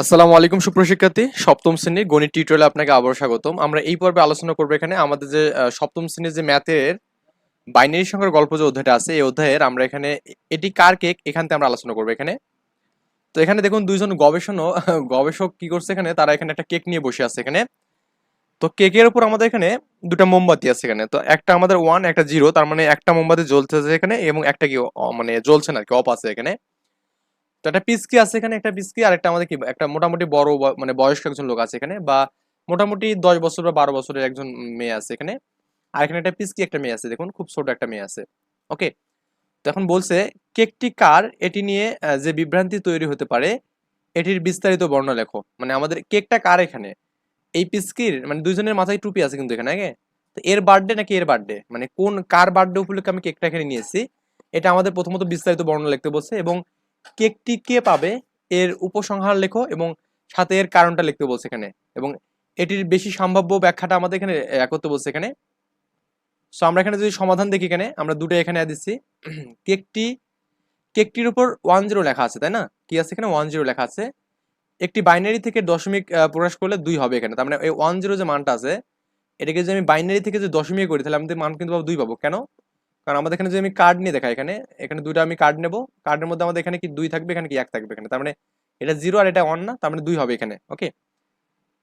আসসালামু আলাইকুম সুপ্রশিক্ষার্থী সপ্তম শ্রেণির গণিত টিউটোরিয়ালে আপনাকে আবারও স্বাগতম। আমরা এই পর্বে আলোচনা করব এখানে আমাদের যে সপ্তম শ্রেণির যে ম্যাথের বাইনারি সংখ্যার গল্প যে অধ্যায়টা আছে, এই অধ্যায়ের আমরা এখানে এটি কার কেক, এখান থেকে আমরা আলোচনা করব এখানে। তো এখানে দেখুন, দুইজন গবেষণও গবেষক কি করছে এখানে, তারা এখানে একটা কেক নিয়ে বসে আছে এখানে। তো কেকের উপর আমাদের এখানে দুটো মোমবাতি আছে এখানে। তো একটা আমাদের ওয়ান একটা জিরো তার মানে একটা মোমবাতি জ্বলতেছে এখানে এবং একটা কি মানে জ্বলছে না কি অফ আছে এখানে। তো একটা পিসকি আছে এখানে, একটা পিসকি আর একটা আমাদের কি, একটা মোটামুটি বড় মানে বয়স্ক একজন লোক আছে এখানে বা মোটামুটি দশ বছর বা বারো বছরের একজন মেয়ে আছে এখানে। আর এখানে একটা পিসকি একটা মেয়ে আছে, দেখুন, খুব ছোট একটা মেয়ে আছে। ওকে? তো এখন বলছে, কেকটি কার? এটি নিয়ে যে বিভ্রান্তি তৈরি হতে পারে, এটির বিস্তারিত বর্ণনা লেখো। মানে আমাদের কেকটা কার এখানে? এই পিসকির মানে দুইজনের মাথায় টুপি আছে কিন্তু এখানে, আগে? তো এর বার্থডে নাকি এর বার্থডে মানে কোন, কার বার্থডে উপলক্ষে আমি কেকটা এখানে নিয়েছি? এটা আমাদের প্রথমত বিস্তারিত বর্ণনা লিখতে বলছে এবং কেকটি কে পাবে, এর উপসংহার লেখো এবং সাথে এর কারণটা লিখতে বলছে এখানে এবং এটির বেশি সম্ভাব্য ব্যাখ্যাটা আমাদের এখানে করতে বলছে এখানে। সো আমরা এখানে যদি সমাধান দেখি এখানে, আমরা দুটো এখানে দিচ্ছি। কেকটি, কেকটির উপর ওয়ান জিরো লেখা আছে, তাই না? কি আছে এখানে? ওয়ান জিরো লেখা আছে। একটি বাইনারি থেকে দশমিক প্রকাশ করলে দুই হবে এখানে। তার মানে ওয়ান জিরো যে মানটা আছে, এটাকে যদি আমি বাইনারি থেকে যদি দশমিক করি, তাহলে আমাদের মান কিন্তু দুই পাবো। কেন? কারণ আমাদের এখানে যদি আমি কার্ড নিয়ে দেখাই, এখানে এখানে দুইটা আমি কার্ড নেব। কার্ডের মধ্যে আমাদের এখানে কি দুই থাকবে, এখানে কি এক থাকবে এখানে? তার মানে এটা জিরো আর এটা ওয়ান না, তার মানে দুই হবে এখানে ওকে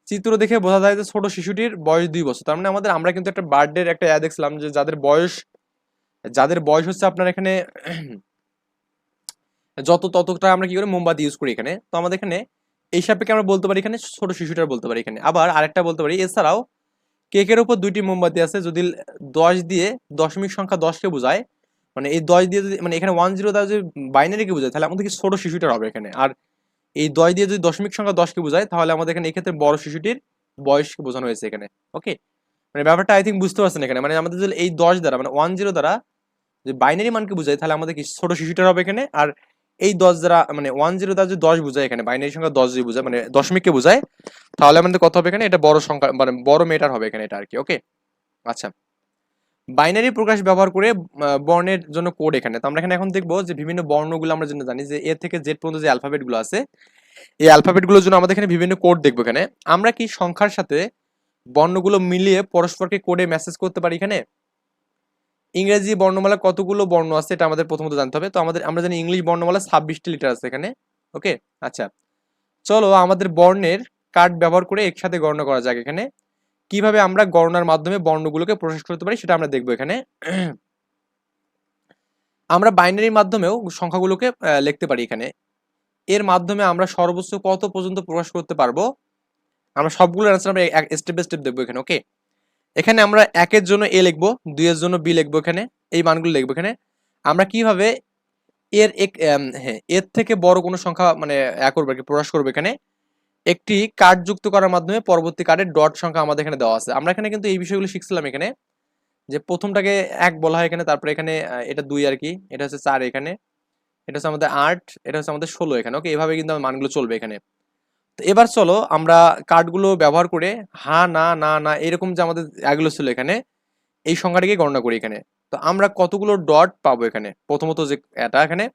চিত্র দেখে বোঝা যায় যে ছোট শিশুটির বয়স দুই বছর। তার মানে আমাদের, আমরা কিন্তু একটা বার্থডের একটা অ্যাড দেখছিলাম যে যাদের বয়স যাদের বয়স হচ্ছে আপনার এখানে যত ততটা আমরা কি করি, মোমবাতি ইউজ করি এখানে। তো আমাদের এখানে, এই সাপেক্ষে আমরা বলতে পারি এখানে ছোট শিশুটার বলতে পারি এখানে। আবার আরেকটা বলতে পারি, এছাড়াও কেকের উপর দুইটি মোমবাতি আছে, যদি দশ দিয়ে, দশমিক সংখ্যা দশকে বোঝায় মানে এই দশ দিয়ে যদি মানে এখানে ওয়ান জিরো দ্বারা যদি বাইনারিকে বোঝায়, তাহলে আমাদের কি ছোট শিশুটার হবে এখানে? আর এই দশ দিয়ে যদি দশমিক সংখ্যা দশকে বোঝায়, তাহলে আমাদের এখানে এক্ষেত্রে বড় শিশুটির বয়সকে বোঝানো হয়েছে এখানে। ওকে মানে ব্যাপারটা আই থিঙ্ক বুঝতে পারছেন এখানে। মানে আমাদের যদি এই দশ দ্বারা মানে ওয়ান জিরো দ্বারা যদি বাইনারি মানকে বোঝায়, তাহলে আমাদের কি ছোট শিশুটার হবে এখানে? আর এই দশ দ্বারা মানে ওয়ান জিরো দ্বারা যদি দশ বোঝায় এখানে বাইনারি সংখ্যা দশ যদি বোঝায় মানে দশমিককে বোঝায়, তাহলে আমাদের কত হবে এখানে? এটা বড় সংখ্যা মানে বড় মেটার হবে এখানে এটা আর কি ওকে আচ্ছা। বাইনারি প্রকাশ ব্যবহার করে বর্ণের জন্য কোড এখানে। তো আমরা এখানে এখন দেখব যে বিভিন্ন বর্ণগুলো আমরা জন্য জানি যে এ থেকে জেড পর্যন্ত যে অ্যালফাবেটগুলো আছে, এই অ্যালফাবেটগুলোর জন্য আমাদের এখানে বিভিন্ন কোড দেখব এখানে। আমরা কি সংখ্যার সাথে বর্ণগুলো মিলিয়ে পরস্পরকে কোডে মেসেজ করতে পারি এখানে? ইংরেজি বর্ণমালা কতগুলো বর্ণ আছে এটা আমাদের প্রথমত জানতে হবে। তো আমাদের, আমরা জানি ইংলিশ বর্ণমালা ছাব্বিশটি লিটার আছে এখানে, ওকে? আচ্ছা চলো আমাদের বর্ণের কার্ড ব্যবহার করে একসাথে গণনা করা যাক এখানে। কীভাবে আমরা গণনার মাধ্যমে বর্ণগুলোকে প্রকাশ করতে পারি সেটা আমরা দেখব এখানে। আমরা বাইনারির মাধ্যমেও সংখ্যাগুলোকে লিখতে পারি এখানে। এর মাধ্যমে আমরা সর্বোচ্চ কত পর্যন্ত প্রকাশ করতে পারব? আমরা সবগুলো অ্যান্সার আমরা স্টেপ বাই স্টেপ দেখব এখানে, ওকে? এখানে আমরা একের জন্য এ লিখব, দুইয়ের জন্য বি লিখব এখানে, এই মানগুলো লিখব এখানে। আমরা কীভাবে এর এক হ্যাঁ এর থেকে বড় কোনো সংখ্যা মানে করব আর কি প্রকাশ করব এখানে, একটি কার্ড যুক্ত করার মাধ্যমে পরবর্তী কার্ডের ডট সংখ্যা আমাদের এখানে দেওয়া আছে। আমরা এখানে কিন্তু এই বিষয়গুলো শিখছিলাম এখানে, যে প্রথমটাকে এক বলা হয় এখানে, তারপরে এখানে এটা দুই আর কি, এটা হচ্ছে চার এখানে, এটা হচ্ছে আমাদের আট, এটা হচ্ছে আমাদের ষোলো এখানে ওকে এভাবে কিন্তু মানগুলো চলবে এখানে। এবার চলো আমরা কার্ডগুলো ব্যবহার করে হা, না না না, এরকম যে আমাদের এগুলো ছিল এখানে, এই সংখ্যাটিকে গণনা করি এখানে। তো আমরা কতগুলো ডট পাবো এখানে? প্রথমত যে এটা এখানে।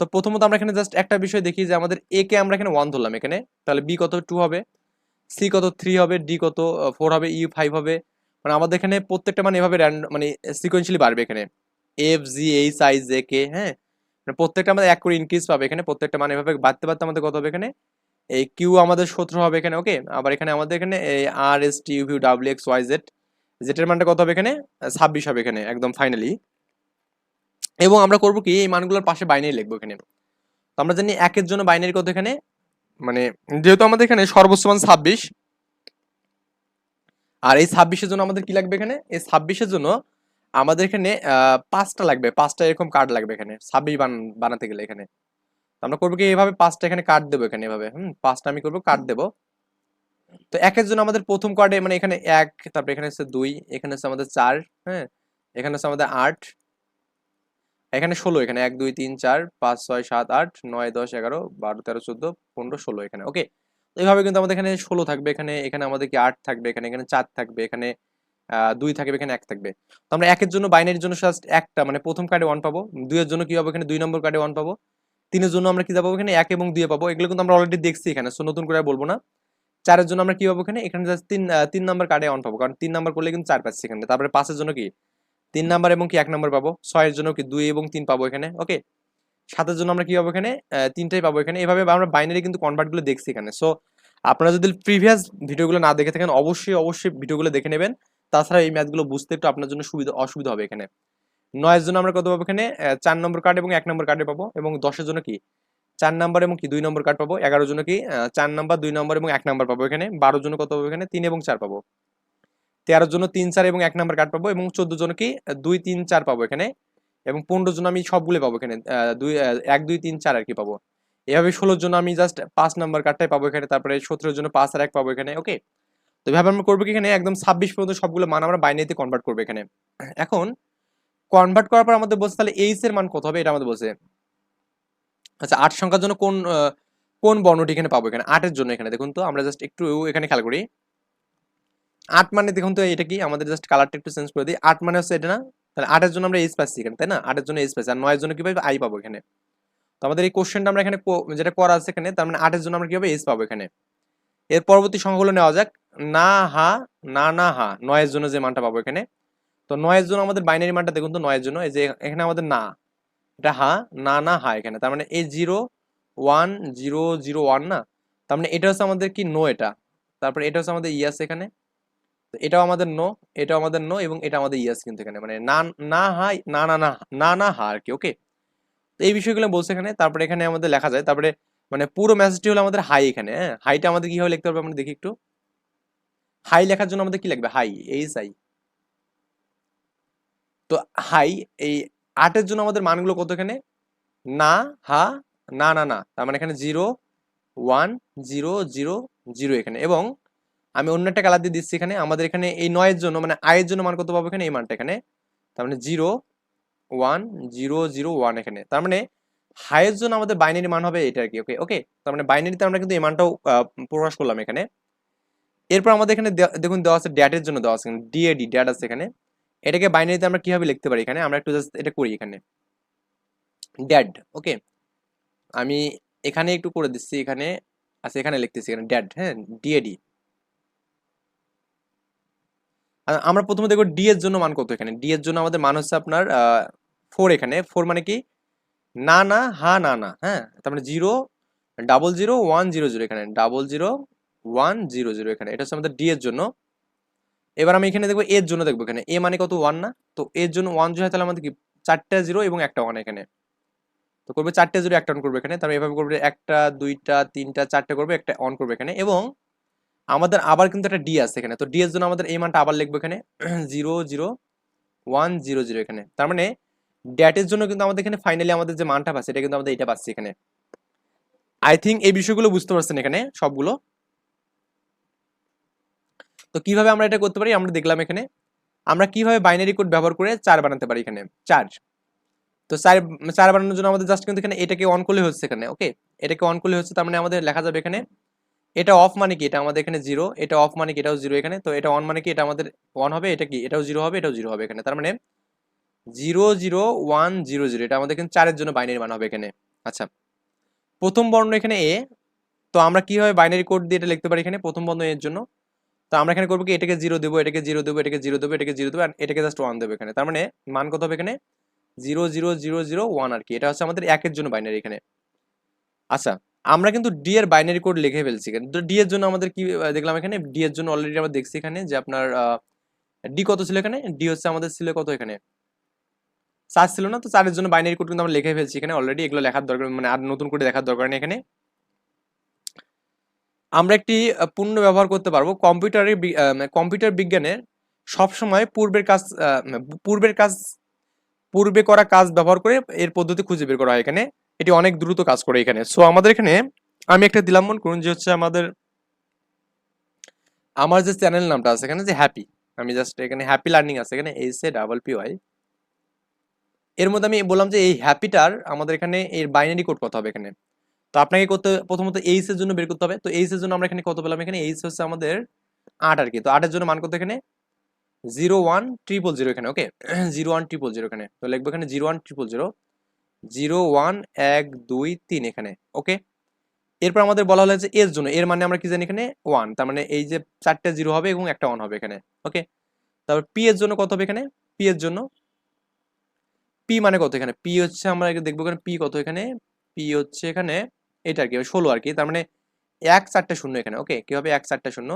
তো প্রথমত আমরা এখানে জাস্ট একটা বিষয় দেখি যে আমাদের এ কে আমরা এখানে ওয়ান ধরলাম এখানে। তাহলে বি কত? টু হবে। সি কত? থ্রি হবে। ডি কত? ফোর হবে। ই ফাইভ হবে। মানে আমাদের এখানে প্রত্যেকটা মানে এভাবে মানে সিকোয়েন্সিয়ালি বাড়বে এখানে। F G H I J K হ্যাঁ? মানে প্রত্যেকটা আমাদের এক করে ইনক্রিজ পাবে এখানে। প্রত্যেকটা মানে এভাবে বাড়তে বাড়তে আমাদের কত হবে এখানে? এই কিউ আমাদের সতেরো হবে এখানে ওকে আবার এখানে আমাদের এখানে এই R S T U W X Y Z জেটের মানটা কত হবে এখানে? ছাব্বিশ হবে এখানে, একদম ফাইনালি এবং আমরা করব কি, এই মানগুলোর পাশে বাইনারি লিখব এখানে। তো আমরা জানি একের জন্য বাইনারি কত এখানে? মানে যেহেতু আমাদের এখানে সর্বোচ্চ মান ছাব্বিশ, আর এই ছাব্বিশের জন্য আমাদের কি লাগবে এখানে? এই ছাব্বিশের জন্য আমাদের এখানে পাঁচটা লাগবে, পাঁচটা এরকম কার্ড লাগবে এখানে, ছাব্বিশ বানাতে গেলে এখানে। আমরা করব কি এইভাবে পাঁচটা এখানে কার্ড দেবো এখানে এভাবে হুম পাঁচটা আমি করব কার্ড দেবো। তো একের জন্য আমাদের প্রথম কার্ডে মানে এখানে এক তারপরে এখানে হচ্ছে দুই এখানে হচ্ছে আমাদের চার হ্যাঁ এখানে হচ্ছে আমাদের আট এখানে ষোলো এখানে এক দুই তিন চার পাঁচ ছয় সাত আট নয় দশ এগারো বারো তেরো চোদ্দ পনেরো ষোলো এখানে ওকে এইভাবে কিন্তু আমাদের এখানে ষোলো থাকবে এখানে এখানে আমাদের কি আট থাকবে এখানে এখানে চার থাকবে এখানে আহ, দুই থাকবে এখানে এক থাকবে। তো আমরা একের জন্য বাইনারির জন্য জাস্ট একটা মানে প্রথম কার্ডে ওয়ান পাবো দুইয়ের জন্য কি হবে এখানে দুই নম্বর কার্ডে ওয়ান পাবো। তিনের জন্য আমরা কি পাবো এখানে? এক এবং দুই পাবো। এগুলো কিন্তু আমরা অলরেডি দেখছি এখানে সো নতুন করে বলব না। চারের জন্য আমরা কি পাবো এখানে? এখানে জাস্ট তিন তিন নাম্বার কার্ডে অন পাবো। কারণ তিন নাম্বার করলে কিন্তু চার পাচ্ছি এখানে। তারপরে পাঁচের জন্য কি? তিন নাম্বার এবং কি এক নাম্বার পাবো। ছয়ের জন্য কি? দুই এবং তিন পাবো এখানে। ওকে সাতের জন্য আমরা কি পাবো এখানে? তিনটাই পাবো এখানে। এভাবে আমরা বাইনারি কিন্তু কনভার্টগুলো দেখছি এখানে। সো আপনারা যদি প্রিভিয়াস ভিডিওগুলো না দেখে থাকেন, অবশ্যই অবশ্যই ভিডিওগুলো দেখে নেবেন। তাছাড়া এই ম্যাথগুলো বুঝতে একটু আপনার জন্য সুবিধা, অসুবিধা হবে এখানে। নয়ের জন্য আমরা কত পাবো এখানে? চার নম্বর কার্ড এবং এক নম্বর কার্ডে পাবো। এবং দশের জন্য কি? চার নাম্বার এবং কি? দুই নম্বর কার্ড পাবো। এগারো জন্য কি? চার নাম্বার দুই নম্বর এবং এক নাম্বার পাবো এখানে। বারোর জন্য কত পাবো এখানে? তিন এবং চার পাবো। তেরোর জন্য তিন, চার এবং এক নাম্বার কার্ড পাবো। এবং চোদ্দ জন্য কি? দুই, তিন, চার পাবো এখানে। এবং পনেরো জন আমি সবগুলো পাবো এখানে। দুই এক, দুই, তিন, চার আর কি পাবো। এভাবে ষোলোর জন্য আমি জাস্ট পাঁচ নাম্বার কার্ডটাই পাবো এখানে। তারপরে সতেরোর জন্য পাঁচ আর এক পাবো এখানে ওকে তো এভাবে আমরা করব কি এখানে? একদম ছাব্বিশ পর্যন্ত সবগুলো মান আমরা বাইনারিতে কনভার্ট করব এখানে। এখন কনভার্ট করার পর আমাদের বলছে, তাহলে এইচ এর মান কত হবে? এটা আমাদের বলছে। আচ্ছা আট সংখ্যার জন্য কোন কোন বর্ণটি এখানে পাবো এখানে? আটের জন্য এখানে। দেখুন তো, আমরা জাস্ট একটু এখানে খেয়াল করি। আট মানে দেখুন তো, এটা কি? আমাদের জাস্ট কালারটা একটু চেঞ্জ করে দিই। আট মানে হচ্ছে এটা না? তাহলে আটের জন্য আমরা এইচ পাচ্ছি এখানে, তাই না? আটের জন্য এইচ পাচ্ছি। আর নয়ের জন্য কি পাবো? আই পাবো এখানে। তো আমাদের এই কোশ্চেনটা আমরা এখানে যেটা করা আছে এখানে, তার মানে আটের জন্য আমরা কি হবে এইচ পাবো এখানে। এর পরবর্তী সংখ্যাগুলো নেওয়া যাক। না, হা, না না, হা। নয়ের জন্য যে মানটা পাবো এখানে। তো নয়ের জন্য আমাদের বাইনারি মানটা দেখুন তো নয়ের জন্য, এই যে এখানে আমাদের না, এটা হা, না না, হা এখানে, তার মানে এই zero one zero zero one না, তার মানে এটা হচ্ছে আমাদের কি নো এটা, তারপরে এটা হচ্ছে আমাদের ইয়াস এখানে এটাও আমাদের নো এটাও আমাদের নো এবং এটা আমাদের ইয়াস কিন্তু এখানে মানে না না হাই না না না না না, হা আর কি ওকে তো এই বিষয়গুলো বলছে এখানে, তারপরে এখানে আমাদের লেখা যায়, তারপরে মানে পুরো মেসেজটি হলো আমাদের হাই এখানে হ্যাঁ? হাইটা আমাদের কীভাবে লিখতে হবে আমরা দেখি একটু হাই লেখার জন্য আমাদের কি লাগবে হাই এইচ আই তো হাই, এই আটের জন্য আমাদের মানগুলো কত এখানে? না, হা, না না না। তার মানে এখানে zero, one, zero zero zero এখানে। এবং আমি অন্য একটা কালার দিয়ে দিচ্ছি এখানে। আমাদের এখানে এই নয়ের জন্য মানে আয়ের জন্য মান কত পাবো এখানে? এই মানটা এখানে। তার মানে zero, one, zero zero, one এখানে। তার মানে হাইয়ের জন্য আমাদের বাইনারি মান হবে এটা আর কি ওকে ওকে তার মানে বাইনারিতে আমরা কিন্তু এই মানটাও প্রকাশ করলাম এখানে। এরপর আমাদের এখানে দেখুন দেওয়া আছে ড্যাটের জন্য দেওয়া আছে ডিএডি ড্যাট আছে এখানে। এটাকে বাইনারিতে আমরা কীভাবে লিখতে পারি এখানে? আমরা একটু জাস্ট এটা করি এখানে। ড্যাড ওকে আমি এখানে একটু করে দিচ্ছি, এখানে আচ্ছা এখানে লিখতেছি এখানে ড্যাড হ্যাঁ? ডিএডি আমরা প্রথমে দেখব ডি এর জন্য মান কত এখানে? ডি এর জন্য আমাদের মান হচ্ছে আপনার ফোর এখানে। ফোর মানে কি? না না, হা, না না হ্যাঁ? তার মানে zero double zero one zero zero এখানে। Double zero one zero zero এখানে। এটা হচ্ছে আমাদের ডি এর জন্য। এবার আমি এখানে দেখব এর জন্য দেখব এখানে। এ মানে কত? ওয়ান না? তো এর জন্য ওয়ান জিরো হয় তাহলে আমাদের কি? চারটা জিরো এবং একটা ওয়ান এখানে। তো করবে চারটে জিরো একটা অন করবে এখানে। তারপরে এভাবে করবে একটা, দুইটা, তিনটা, চারটে করবে, একটা অন করবে এখানে। এবং আমাদের আবার কিন্তু একটা ডি আছে এখানে। তো ডি এর জন্য আমাদের এই মানটা আবার লিখব এখানে। Zero zero one zero zero এখানে। তার মানে ড্যাটের জন্য কিন্তু আমাদের এখানে ফাইনালি আমাদের যে মানটা পাচ্ছে, এটা কিন্তু আমাদের এটা পাচ্ছি এখানে। আই থিঙ্ক এই বিষয়গুলো বুঝতে পারছেন এখানে সবগুলো। তো কীভাবে আমরা এটা করতে পারি? আমরা দেখলাম এখানে। আমরা কীভাবে বাইনারি কোড ব্যবহার করে চার বানাতে পারি এখানে? চার। তো চার চার বানানোর জন্য আমাদের জাস্ট কিন্তু এখানে এটাকে অন করলে হচ্ছে এখানে ওকে এটাকে অন করলে হচ্ছে, তার মানে আমাদের লেখা যাবে এখানে, এটা অফ মানে কি? এটা আমাদের এখানে জিরো এটা অফ মানে কি? এটাও জিরো এখানে। তো এটা অন মানে কি? এটা আমাদের ওয়ান হবে, এটা কি? এটাও জিরো হবে, এটাও জিরো হবে এখানে। তার মানে zero zero one zero zero এটা আমাদের এখানে চারের জন্য বাইনারি মান হবে এখানে। আচ্ছা। প্রথম বর্ণ এখানে এ তো আমরা কীভাবে বাইনারি কোড দিয়ে এটা লিখতে পারি এখানে? প্রথম বর্ণ এর জন্য। আমরা এখানে করব কি? এটাকে জিরো দেবো, এটাকে জিরো দেবো, এটাকে জিরো দেবো, এটাকে জিরো দেবো এটাকে জাস্ট ওয়ান দেবো এখানে। তার মানে মান কত হবে এখানে? Zero zero zero zero one আর কি। এটা হচ্ছে আমাদের একের জন্য বাইনারি এখানে। আচ্ছা আমরা কিন্তু ডি এর বাইনারি কোড লিখে ফেলছি এখানে। তো ডি এর জন্য আমাদের কি দেখলাম এখানে? ডি এর জন্য অলরেডি আমরা দেখছি এখানে যে আপনার ডি কত ছিল এখানে? ডি হচ্ছে আমাদের ছিল কত এখানে? চার ছিল না? তো চারের জন্য বাইনারি কোড কিন্তু আমরা লিখে ফেলছি এখানে। অলরেডি এগুলো লেখার দরকার মানে আর নতুন করে দেখার দরকার নেই এখানে। আমরা একটি পূর্ণ ব্যবহার করতে পারব। কম্পিউটারের মানে কম্পিউটার বিজ্ঞানের সবসময় পূর্বের কাজ পূর্বের কাজ, পূর্বে করা কাজ ব্যবহার করে এর পদ্ধতি খুঁজে বের করা হয় এখানে। এটি অনেক দ্রুত কাজ করে এখানে। সো আমাদের এখানে আমি একটা দিলাম মন করুন যে হচ্ছে আমাদের, আমার যে চ্যানেল নামটা আছে এখানে যে হ্যাপি, আমি জাস্ট এখানে হ্যাপি লার্নিং আছে, এখানে H A double P Y এর মধ্যে আমি বললাম যে এই হ্যাপিটার আমাদের এখানে এর বাইনারি কোড কত হবে এখানে? তো আপনাকে করতে প্রথমত এইচ এর জন্য বের করতে হবে। তো এইচ এর জন্য আমরা এখানে কত পেলাম এখানে? এইচ হচ্ছে আমাদের আট আর কি। তো আটের জন্য মান কত এখানে? জিরো ওয়ান ট্রিপল জিরো এখানে okay zero one triple zero এখানে। তো লিখব এখানে zero one triple zero zero one এক দুই তিন এখানে ওকে এরপর আমাদের বলা হলো যে এর জন্য এর মানে আমরা কি জানি এখানে? ওয়ান তার মানে এই যে চারটে জিরো হবে এবং একটা ওয়ান হবে এখানে ওকে তারপর পি এর জন্য কত হবে এখানে? পি এর জন্য পি মানে কত এখানে? পি হচ্ছে আমরা দেখব এখানে পি কত এখানে? পি হচ্ছে এখানে এটা আর কি ষোলো আর কি তার মানে এক চারটে শূন্য এখানে ওকে কি হবে এক চারটে শূন্য?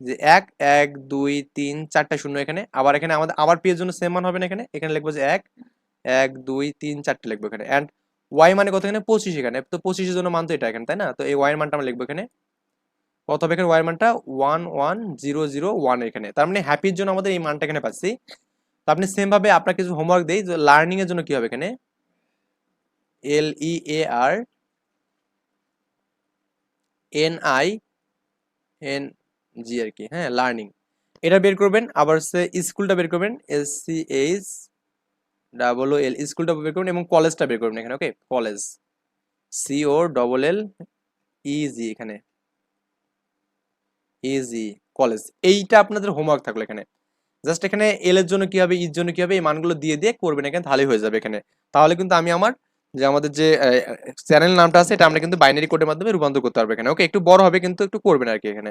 যে এক এক, দুই, তিন, চারটে শূন্য এখানে, আবার এখানে আমাদের আবার পি এর জন্য সেম মান হবে না এখানে এখানে লিখব যে এক এক, দুই, তিন, চারটে লিখব এখানে অ্যান্ড ওয়াই মানে কত এখানে? পঁচিশ এখানে, তো পঁচিশের জন্য মান তো এটা এখানে, তাই না? তো এই ওয়াই মানটা আমরা লিখব এখানে, কত হবে এখানে? ওয়াই মানটা one one zero zero one এখানে, তার মানে হ্যাপির জন্য আমাদের এই মানটা এখানে পাচ্ছি, তো আপনি সেম ভাবে আপনার কিছু হোমওয়ার্ক দেই, যে লার্নিং এর জন্য কি হবে এখানে? L E A R N I N G আর কি হ্যাঁ লার্নিং এটা বের করবেন, আবার সে স্কুলটা বের করবেন S C H double O L স্কুলটা বের করবেন এবং কলেজটা বের করবেন এখানে okay college C O double L E G এখানে। ইজি কলেজ এইটা আপনাদের হোমওয়ার্ক থাকল এখানে। জাস্ট এখানে এল এর জন্য কি হবে ইর জন্য কি হবে, এই মানগুলো দিয়ে দিয়ে করবেন এখানে, তাহলেই হয়ে যাবে এখানে। তাহলে কিন্তু আমি আমার যে আমাদের যে চ্যানেল নামটা আছে, এটা আমরা কিন্তু বাইনারি কোডের মাধ্যমে রূপান্তর করতে পারব এখানে। ওকে একটু বড় হবে কিন্তু একটু করবেন আর কি এখানে।